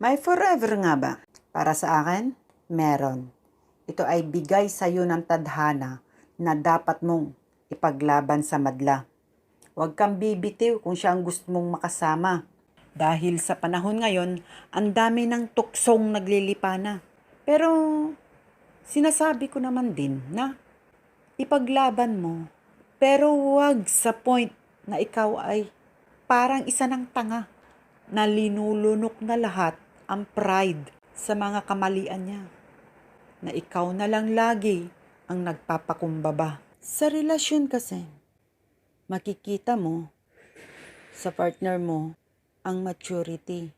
May forever nga ba? Para sa akin, meron. Ito ay bigay sa iyo ng tadhana na dapat mong ipaglaban sa madla. Huwag kang bibitiw kung siya ang gusto mong makasama. Dahil sa panahon ngayon, ang dami ng tuksong naglilipana. Pero sinasabi ko naman din na ipaglaban mo. Pero huwag sa point na ikaw ay parang isa ng tanga na linulunok na lahat ang pride sa mga kamalian niya. Na ikaw na lang lagi ang nagpapakumbaba. Sa relasyon kasi, makikita mo sa partner mo ang maturity.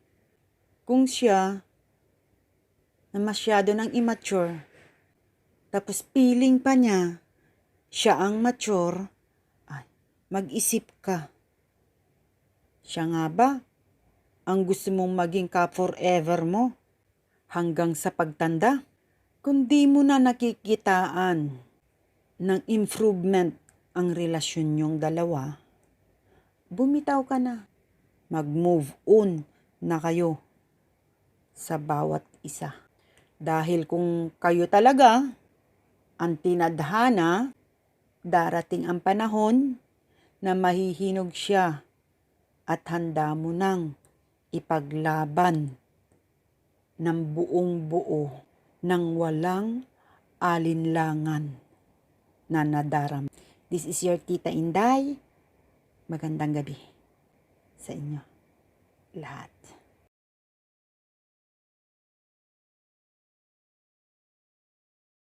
Kung siya na masyado nang immature, tapos feeling pa niya siya ang mature, ay, mag-isip ka. Siya nga ba ang gusto mong maging ka forever mo hanggang sa pagtanda? Kung di mo na nakikitaan ng improvement ang relasyon nyong dalawa, bumitaw ka na. Mag-move on na kayo sa bawat isa. Dahil kung kayo talaga ang tinadhana, darating ang panahon na mahihinog siya at handa mo nang ipaglaban ng buong buo ng walang alinlangan na nadaram. This is your Tita Inday. Magandang gabi sa inyo lahat.